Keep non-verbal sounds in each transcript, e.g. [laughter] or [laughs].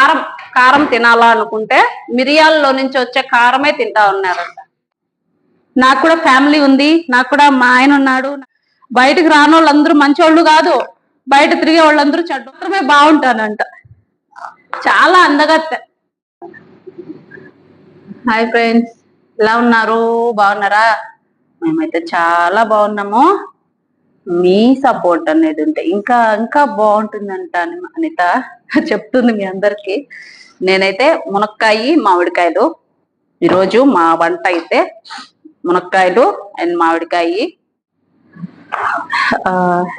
కారం కారం తినాలా అనుకుంటే మిరియాల్లో నుంచి వచ్చే కారమే తింటా ఉన్నారంట నాకు కూడా ఫ్యామిలీ ఉంది నాకు కూడా మా ఆయన ఉన్నాడు. బయటకు రాని వాళ్ళందరూ మంచోళ్ళు కాదు బయట తిరిగే వాళ్ళందరూ చెడ్డమే బాగుంటానంట. చాలా అందగా హాయ్ ఫ్రెండ్స్ ఎలా ఉన్నారు? బాగున్నారా? మేమైతే చాలా బాగున్నాము. మీ సపోర్ట్ అనేది ఉంటే. ఇంకా ఇంకా బాగుంటుందంట అనిత చెప్తుంది మీ అందరికి. నేనైతే మునక్కాయి మామిడికాయలు. ఈరోజు మా వంట అయితే మునక్కాయలు అండ్ మామిడికాయి.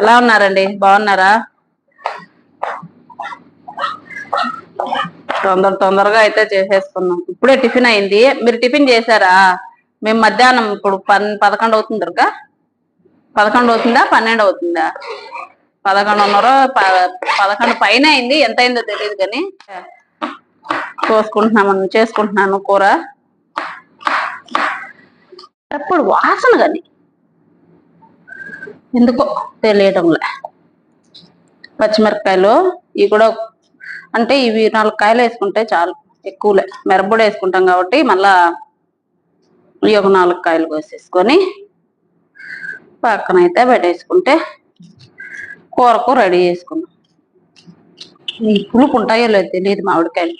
ఎలా ఉన్నారండి? బాగున్నారా? తొందర తొందరగా అయితే చేసేసుకున్నాం. ఇప్పుడే టిఫిన్ అయింది. మీరు టిఫిన్ చేశారా? మేము మధ్యాహ్నం ఇప్పుడు పన్ పదకొండు అవుతుంది దుర్గా. పదకొండు అవుతుందా? పన్నెండు అవుతుందా? పదకొండున్నర ప- పదకొండు పైన అయింది. ఎంత అయిందో తెలియదు కానీ. కోసుకుంటున్నామని చేసుకుంటున్నాను కూర. అప్పుడు వాసన కానీ. ఎందుకో తెలియటంలే. పచ్చిమిరపకాయలు ఇవి కూడా అంటే ఇవి నాలుగు కాయలు వేసుకుంటే చాలు. ఎక్కువలే. మిరపొడి వేసుకుంటాం కాబట్టి మళ్ళా ఈ ఒక నాలుగు కాయలు కోసేసుకొని పక్కన అయితే పెట్టేసుకుంటే కూరకు రెడీ చేసుకున్నాం. పులుపు ఉంటాయో లేదు తెలియదు మామిడికాయలు.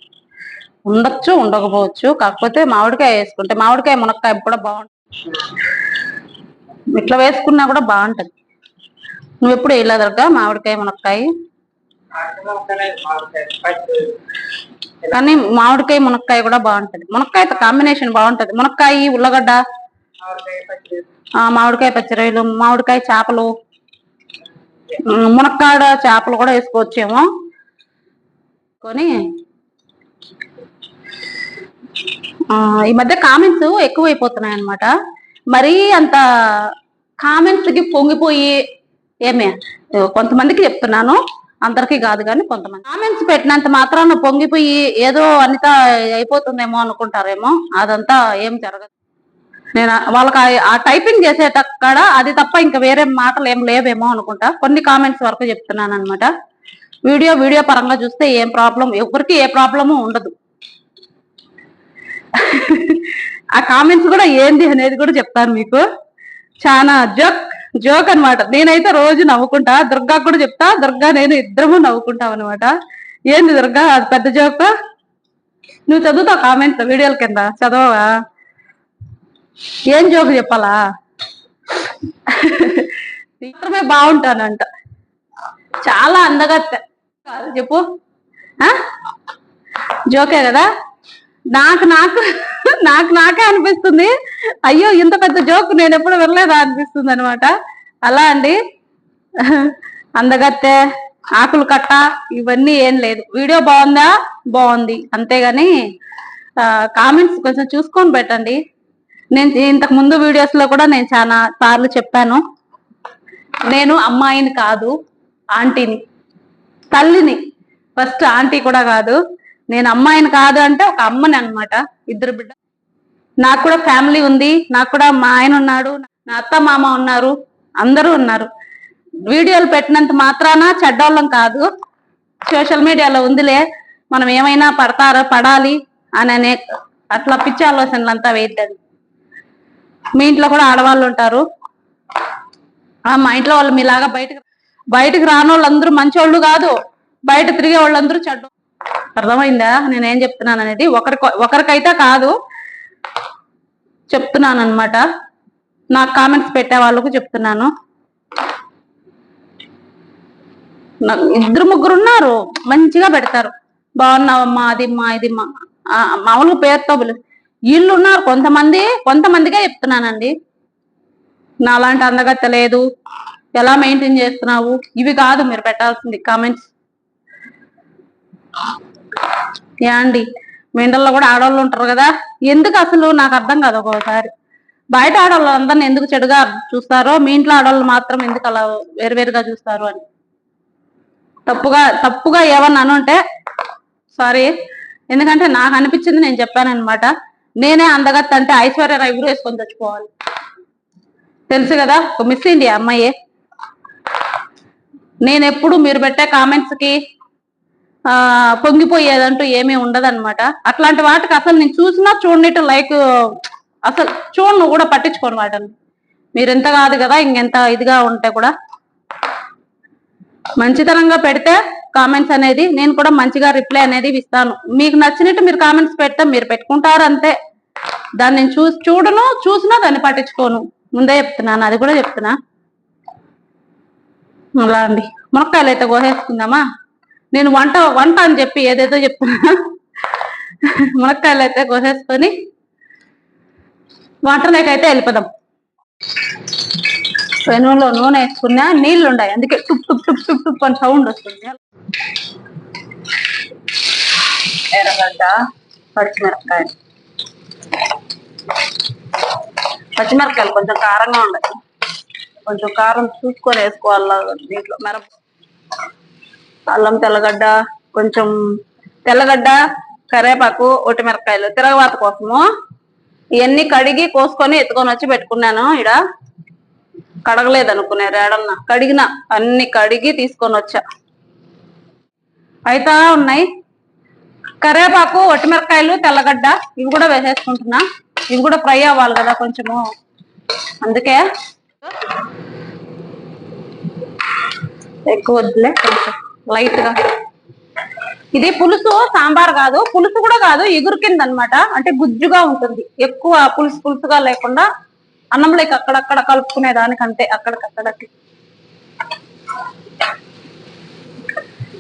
ఉండొచ్చు ఉండకపోవచ్చు కాకపోతే మామిడికాయ వేసుకుంటే మామిడికాయ మునక్కాయ కూడా బాగుంటుంది. ఇట్లా వేసుకున్నా కూడా బాగుంటది. నువ్వు ఎప్పుడు వేయలేదరగా మామిడికాయ మునక్కాయ? కానీ మామిడికాయ మునక్కాయ కూడా బాగుంటది. మునక్కాయతో కాంబినేషన్ బాగుంటది. మునక్కాయ ఉల్లగడ్డ మామిడికాయ పచ్చిరొయ్యలు మామిడికాయ చేపలు. మునక్కాడ చేపలు కూడా వేసుకోవచ్చేమో. కొని. ఈ మధ్య కామెంట్స్ ఎక్కువైపోతున్నాయి అనమాట మరీ అంత కామెంట్స్కి పొంగిపోయి ఏమే? కొంతమందికి చెప్తున్నాను అందరికీ కాదు కానీ కొంతమంది. కామెంట్స్ పెట్టినంత మాత్రాన పొంగిపోయి ఏదో అనిత అయిపోతుందేమో అనుకుంటారేమో. అదంతా ఏం జరగదు. నేను వాళ్ళకి ఆ- టైపింగ్ చేసేటక్కడ అది తప్ప ఇంకా వేరే మాటలు ఏం లేవేమో అనుకుంటా. కొన్ని కామెంట్స్ వరకు చెప్తున్నాను అనమాట వీడియో వీడియో పరంగా చూస్తే ఏం ప్రాబ్లం ఎవరికి ఏ ప్రాబ్లము ఉండదు. ఆ కామెంట్స్ కూడా ఏంది అనేది కూడా చెప్తాను మీకు. చాలా జోక్ జోక్ అనమాట నేనైతే రోజు నవ్వుకుంటా. దుర్గా కూడా చెప్తా. దుర్గా నేను ఇద్దరము నవ్వుకుంటాం అనమాట ఏంది దుర్గా? అది పెద్ద జోక్. నువ్వు చదువుతావు కామెంట్స్ వీడియోల కింద? చదవవా? ఏం జోకు చెప్పాలా? మాత్రమే బాగుంటానంట. చాలా అందగత్తె కాదు చెప్పు. జోకే కదా? నాకు నాకు నాకు నాకే అనిపిస్తుంది. అయ్యో ఇంత పెద్ద జోక్ నేను ఎప్పుడు వినలేదా అనిపిస్తుంది అనమాట అలా అండి. అందగత్తె ఆకులు కట్ట ఇవన్నీ ఏం లేదు. వీడియో బాగుందా? బాగుంది. అంతేగాని కామెంట్స్ కొంచెం చూసుకొని పెట్టండి. నేను ఇంతకు ముందు వీడియోస్లో కూడా నేను చాలా సార్లు చెప్పాను. నేను అమ్మాయిని కాదు ఆంటీని. తల్లిని. ఫస్ట్ ఆంటీ కూడా కాదు. నేను అమ్మాయిని కాదు అంటే ఒక అమ్మని అనమాట ఇద్దరు బిడ్డ. నాకు కూడా ఫ్యామిలీ ఉంది. నాకు కూడా మా ఆయన ఉన్నాడు. నా అత్త మామ ఉన్నారు. అందరూ ఉన్నారు. వీడియోలు పెట్టినంత మాత్రాన చెడ్డోళ్ళం కాదు. సోషల్ మీడియాలో ఉందిలే. మనం ఏమైనా పడతారో పడాలి? అని అనే అట్లా పిచ్చి ఆలోచనలు అంతా వేయద్దండి. మీ ఇంట్లో కూడా ఆడవాళ్ళు ఉంటారు. ఆ, మా ఇంట్లో వాళ్ళు మీలాగా బయటకు బయటకు రాని వాళ్ళందరూ మంచోళ్ళు కాదు. బయట తిరిగే వాళ్ళందరూ చెడ్డ అర్థమైందా? నేనేం చెప్తున్నాను అనేది ఒకరికి ఒకరికైతే కాదు. చెప్తున్నాను అనమాట నాకు కామెంట్స్ పెట్టే వాళ్ళకు చెప్తున్నాను. నాకు ఇద్దరు ముగ్గురు ఉన్నారు. మంచిగా పెడతారు. బాగున్నావమ్మా అది మా ఇది మా మామూలుగా పేరుతో పిలు వీళ్ళు ఉన్నారు కొంతమంది కొంతమందికే చెప్తున్నానండి. నాలాంటి అందగత్త లేదు. ఎలా మెయింటైన్ చేస్తున్నావు? ఇవి కాదు మీరు పెట్టాల్సింది కామెంట్స్. యా అండి? మెండల్లో కూడా ఆడవాళ్ళు ఉంటారు కదా? ఎందుకు అసలు? నాకు అర్థం కాదు ఒక్కోసారి. బయట ఆడవాళ్ళు అందరిని ఎందుకు చెడుగా చూస్తారో మీ ఇంట్లో ఆడవాళ్ళు మాత్రం ఎందుకు అలా వేరువేరుగా చూస్తారు అని. తప్పుగా తప్పుగా ఏమన్నా అనుంటే సారీ. ఎందుకంటే నాకు అనిపించింది నేను చెప్పాను అనమాట నేనే అందగత్త అంటే ఐశ్వర్య రాయ్ కూడా వేసుకొని చచ్చిపోవాలి. తెలుసు కదా ఒక మిస్ ఇండియా అమ్మాయి. నేను ఎప్పుడు మీరు పెట్టే కామెంట్స్కి ఆ పొంగిపోయేదంటూ ఏమీ ఉండదన్నమాట. అట్లాంటి వాటికి అసలు నేను చూసినా చూడనిట్టు లైక్ అసలు చూడను కూడా పట్టించుకోను వాటిని. మీరు ఎంత కాదు కదా ఇంకెంత ఇదిగా ఉంటే కూడా. మంచితనంగా పెడితే కామెంట్స్ అనేది నేను కూడా మంచిగా రిప్లై అనేది ఇస్తాను. మీకు నచ్చినట్టు మీరు కామెంట్స్ పెడితే మీరు పెట్టుకుంటారు అంతే. దాన్ని నేను చూసి చూడను చూసినా దాన్ని పట్టించుకోను. ముందే చెప్తున్నాను అది కూడా చెప్తున్నా. అలా అండి. మునక్కాయలు అయితే కోసేసుకుందామా? నేను వంట వంట అని చెప్పి ఏదేదో చెప్తున్నా. మునక్కాయలు అయితే కోసేసుకొని వంటలోకి అయితే వెళ్ళిపోదాం. పెనులో నూనె వేసుకున్నా నీళ్ళు ఉన్నాయి అందుకే టుప్ టుప్ టుప్ టుప్ టుప్ అని సౌండ్ వస్తుంది. ఎర్రగడ్డ పచ్చిమిరపకాయ పచ్చిమిరపకాయలు కొంచెం కారంగా ఉండాలి. కొంచెం కారం చూసుకొని వేసుకోవాలి దీంట్లో? మిరప అల్లం తెల్లగడ్డ కొంచెం తెల్లగడ్డ కరేపాకు ఒట్టి మిరపకాయలు తిరగవాత కోసము ఇవన్నీ కడిగి కోసుకొని ఎత్తుకొని వచ్చి పెట్టుకున్నాను ఇడ కడగలేదు అనుకున్నారు ఏడన్నా కడిగిన అన్ని కడిగి తీసుకొని వచ్చా. అయితా ఉన్నాయి. కరేపాకు వట్టిమిరకాయలు తెల్లగడ్డ ఇవి కూడా వేసేసుకుంటున్నా. ఇవి కూడా ఫ్రై అవ్వాలి కదా కొంచెము. అందుకే ఎక్కువ వద్దులే లైట్గా. లైట్గా ఇది పులుసు సాంబార్ కాదు. పులుసు కూడా కాదు ఎగురు కింద అనమాట అంటే గుజ్జుగా ఉంటుంది. ఎక్కువ పులుసు పులుసుగా లేకుండా అన్నంలోకి అక్కడక్కడ కలుపుకునే దానికంటే అక్కడికక్కడకి.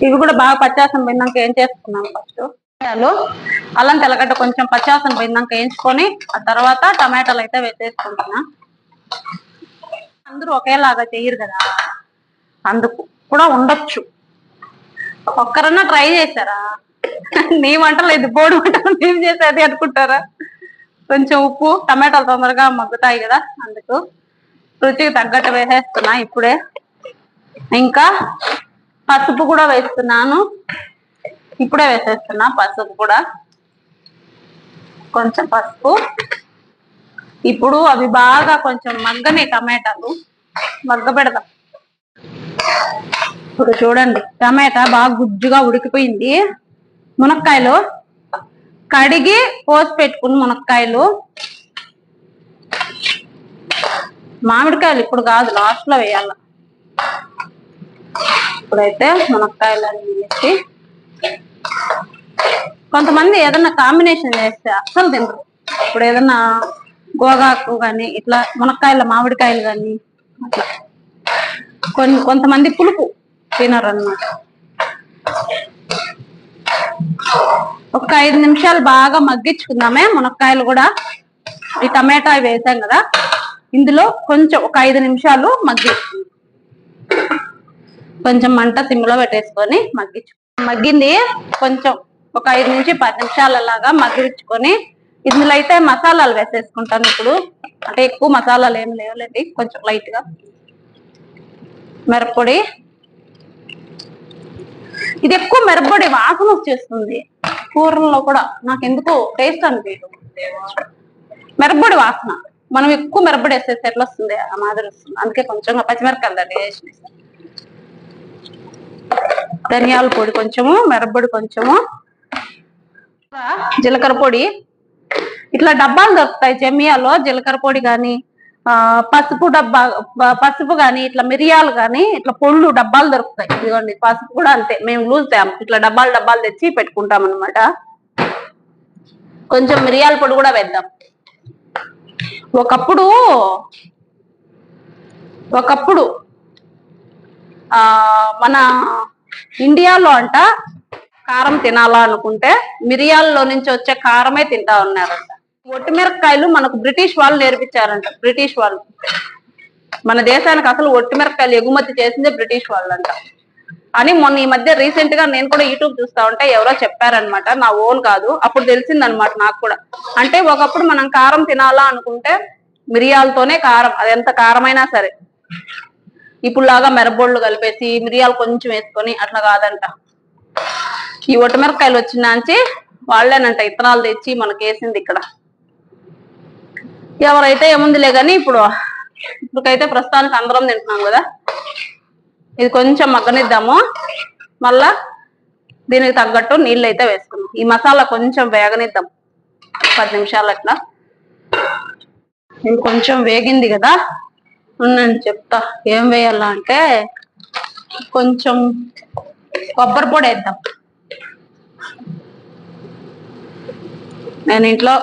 ఇవి కూడా బాగా పచ్చాసం పోయినాక ఏం చేసుకున్నాం ఫస్ట్? అల్లం తెల్లగడ్డ కొంచెం పచ్చాసం పోయిందాక వేయించుకొని ఆ తర్వాత టమాటాలు అయితే వేసేసుకుంటున్నా. అందరూ ఒకేలాగా చేయరు కదా. అందుకు కూడా ఉండొచ్చు. ఒక్కరన్నా ట్రై చేశారా? నీ వంటలు ఇది బోర్డు వంటలు నేను చేసేది అనుకుంటారా? కొంచెం ఉప్పు టమాటాలు తొందరగా మగ్గుతాయి కదా అందుకు రుచికి తగ్గట్టు వేసేస్తున్నా ఇప్పుడే. ఇంకా పసుపు కూడా వేస్తున్నాను. ఇప్పుడే వేసేస్తున్నా పసుపు కూడా. కొంచెం పసుపు. ఇప్పుడు అవి బాగా కొంచెం మగ్గని టమాటాలు. మగ్గ పెడదాం ఇప్పుడు చూడండి టమాటా బాగా గుజ్జుగా ఉడికిపోయింది. మునక్కాయలు. కడిగి పోసి పెట్టుకుని మునక్కాయలు. మామిడికాయలు ఇప్పుడు కాదు లాస్ట్లో వేయాల. ఇప్పుడైతే మునక్కాయలు అని వేసి కొంతమంది ఏదన్నా కాంబినేషన్ చేస్తే అస్సలు తినరు. ఇప్పుడు ఏదన్నా గోగాకు కానీ ఇట్లా మునక్కాయల మామిడికాయలు కానీ అట్లా. కొన్ని కొంతమంది పులుపు తినరు అన్నమాట ఒక ఐదు నిమిషాలు బాగా మగ్గించుకుందామే. మునక్కాయలు కూడా ఈ టమాటా వేసాం కదా ఇందులో కొంచెం ఒక ఐదు నిమిషాలు మగ్గి కొంచెం మంట సిమ్లో పెట్టేసుకొని మగ్గించు మగ్గింది. కొంచెం ఒక ఐదు నుంచి పది నిమిషాలలాగా మగ్గించుకొని ఇందులో అయితే మసాలాలు వేసేసుకుంటాను ఇప్పుడు. అంటే ఎక్కువ మసాలాలు ఏం లేవులేండి కొంచెం లైట్గా. మిరప్పొడి. ఇది ఎక్కువ మిరప్పొడి వాసన వచ్చేస్తుంది. కూరల్లో కూడా నాకు ఎందుకు టేస్ట్ అనిపించదు. మిరప్పొడి వాసన. మనం ఎక్కువ మిరప్పొడి వేసేస్తే ఎట్లా వస్తుంది? ఆ మాదిరి వస్తుంది. అందుకే కొంచెం పచ్చిమిరపకాయలు దాన్ని వేసి ధనియాల పొడి కొంచెము మిరప్పొడి కొంచెము జీలకర్ర పొడి. ఇట్లా డబ్బాలు దొరుకుతాయి జమియాలో జీలకర్ర పొడి కానీ పసుపు డబ్బా పసుపు కానీ ఇట్లా మిరియాలు కానీ ఇట్లా పొళ్ళు డబ్బాలు దొరుకుతాయి. ఇదిగోండి పసుపు కూడా అంతే. మేము లూజ్ తాము ఇట్లా డబ్బాలు డబ్బాలు తెచ్చి పెట్టుకుంటాం అనమాట కొంచెం మిరియాల పొడి కూడా వేద్దాం. ఒకప్పుడు ఒకప్పుడు ఆ మన ఇండియాలో అంట కారం తినాలా అనుకుంటే మిరియాల్లో నుంచి వచ్చే కారమే తింటా ఉన్నారంట. ఒట్టిమిరపకాయలు మనకు బ్రిటిష్ వాళ్ళు నేర్పించారంట. బ్రిటిష్ వాళ్ళు. మన దేశానికి అసలు ఒట్టిమిరపకాయలు ఎగుమతి చేసిందే బ్రిటిష్ వాళ్ళంట. అని మొన్న ఈ మధ్య రీసెంట్గా నేను కూడా యూట్యూబ్ చూస్తా ఉంటే ఎవరో చెప్పారనమాట నా ఓన్ కాదు. అప్పుడు తెలిసిందనమాట నాకు కూడా. అంటే ఒకప్పుడు మనం కారం తినాలా అనుకుంటే మిరియాలతోనే కారం అది ఎంత కారమైనా సరే. ఇప్పుడు లాగా కలిపేసి మిరియాలు కొంచెం వేసుకొని అట్లా కాదంట. ఈ ఒట్టమిరపకాయలు వచ్చినాంచి వాళ్ళేనంట ఇత్తనాలు తెచ్చి మనకి వేసింది ఇక్కడ. ఎవరైతే ఏముందిలే కానీ ఇప్పుడు ఇప్పుడుకైతే ప్రస్తుతానికి అందరం తింటున్నాం కదా. ఇది కొంచెం మగ్గనిద్దాము. మళ్ళా దీనికి తగ్గట్టు నీళ్ళు అయితే వేసుకున్నాం ఈ మసాలా కొంచెం వేగనిద్దాం. పది నిమిషాలు అట్లా. ఇది కొంచెం వేగింది కదా. ఉండండి చెప్తా. ఏం వేయాలా అంటే కొంచెం కొబ్బరి పొడి వేద్దాం. నేను ఇంట్లో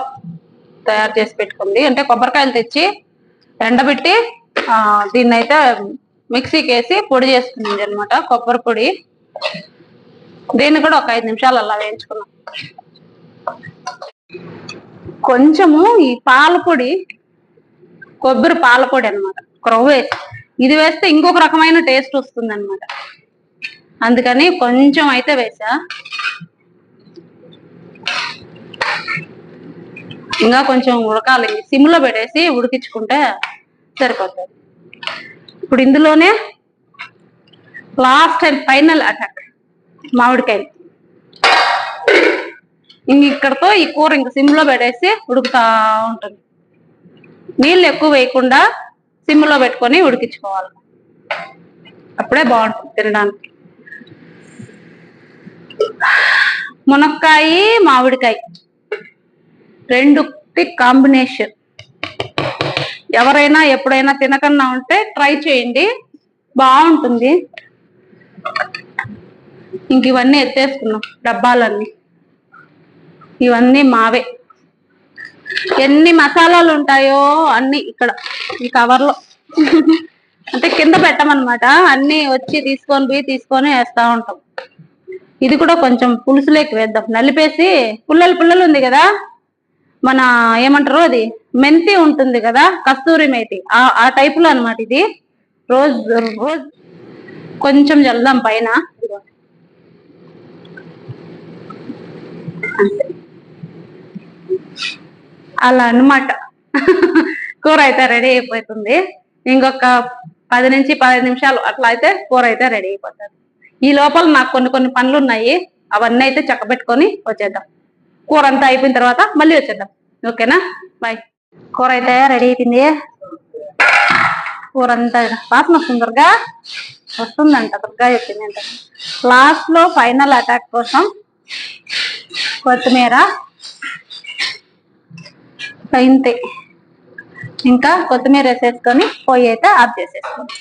తయారు చేసి పెట్టుకుంది. అంటే కొబ్బరికాయలు తెచ్చి ఎండబెట్టి దీన్ని అయితే మిక్సీకి వేసి పొడి చేసుకుంది అనమాట కొబ్బరి పొడి. దీన్ని కూడా ఒక ఐదు నిమిషాలు అలా వేయించుకున్నాం కొంచెము ఈ పాల పొడి కొబ్బరి పాల పొడి అనమాట క్రొవ్వ. ఇది వేస్తే ఇంకొక రకమైన టేస్ట్ వస్తుంది అనమాట అందుకని కొంచెం అయితే వేసా. ఇంకా కొంచెం ఉడకాలి. సిమ్లో పెట్టేసి ఉడికించుకుంటే సరిపోతుంది. ఇప్పుడు ఇందులోనే లాస్ట్ అండ్ ఫైనల్ అటాక్ మామిడికాయలు. ఇంక ఇక్కడతో ఈ కూర ఇంక సిమ్లో పెట్టేసి ఉడుకుతా ఉంటుంది. నీళ్ళు ఎక్కువ వేయకుండా సిమ్లో పెట్టుకొని ఉడికించుకోవాలి. అప్పుడే బాగుంటుంది తినడానికి. మునక్కాయ మామిడికాయ. రెండు కాంబినేషన్. ఎవరైనా ఎప్పుడైనా తినకన్నా ఉంటే ట్రై చేయండి. బాగుంటుంది. ఇంక ఇవన్నీ ఎత్తేసుకున్నాం డబ్బాలన్నీ. ఇవన్నీ మావే. ఎన్ని మసాలాలు ఉంటాయో అన్ని ఇక్కడ ఈ కవర్లో. అంటే కింద పెట్టమన్నమాట. అన్ని వచ్చి తీసుకొని పోయి తీసుకొని వేస్తా ఉంటాం. ఇది కూడా కొంచెం పులుసులోకి వేద్దాం. నలిపేసి పుల్లలు పుల్లలు ఉంది కదా? మన ఏమంటారు అది? మెంతి ఉంటుంది కదా? కస్తూరి మేతి. ఆ ఆ టైప్లో అనమాట ఇది. రోజ్ రోజ్ కొంచెం జల్దాం పైన. అంతే అలా అన్నమాట. కూర అయితే రెడీ అయిపోతుంది. ఇంకొక పది నుంచి పదిహేను నిమిషాలు అట్లా అయితే కూర అయితే రెడీ అయిపోతుంది ఈ లోపల నాకు కొన్ని కొన్ని పనులు ఉన్నాయి. అవన్నీ అయితే చక్కబెట్టుకొని వచ్చేద్దాం. కూర అంతా అయిపోయిన తర్వాత మళ్ళీ వచ్చేద్దాం. ఓకేనా? బాయ్. కూర అయితే రెడీ అయిపోయింది. కూర అంతా వాసన సుందరగా వస్తుందంట దుర్గా చెప్పింది అంట లాస్ట్లో ఫైనల్ అటాక్ కోసం కొత్తిమీర ఇంతే ఇంకా కొత్తిమీర వేసేసుకొని పొయ్యి అయితే ఆఫ్ చేసేసుకోండి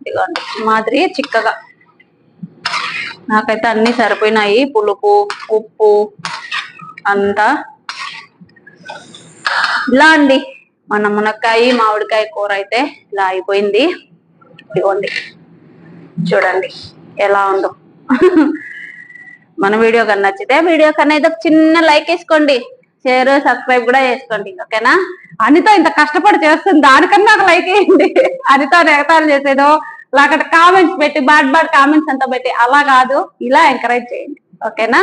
ఇదిగోండి మాదిరి చిక్కగా. నాకైతే అన్ని సరిపోయినాయి. పులుపు ఉప్పు అంతా. ఇలా అండి. మన మునక్కాయ మామిడికాయ కూర అయితే ఇలా అయిపోయింది. ఇదిగోండి. చూడండి ఎలా ఉందో. మన వీడియో కన్నా నచ్చితే వీడియో కన్నా ఏదో చిన్న లైక్ వేసుకోండి. షేర్ సబ్స్క్రైబ్ కూడా చేసుకోండి ఓకేనా? అనిత ఇంత కష్టపడి చేస్తుంది. దానికన్నా ఒక లైక్ వేయండి. [laughs] అనిత ఎగతాలు చేసేదో లేకపోతే కామెంట్స్ పెట్టి బాడ్ బాడ్ కామెంట్స్ అంతా పెట్టి అలా కాదు. ఇలా ఎంకరేజ్ చేయండి. ఓకేనా?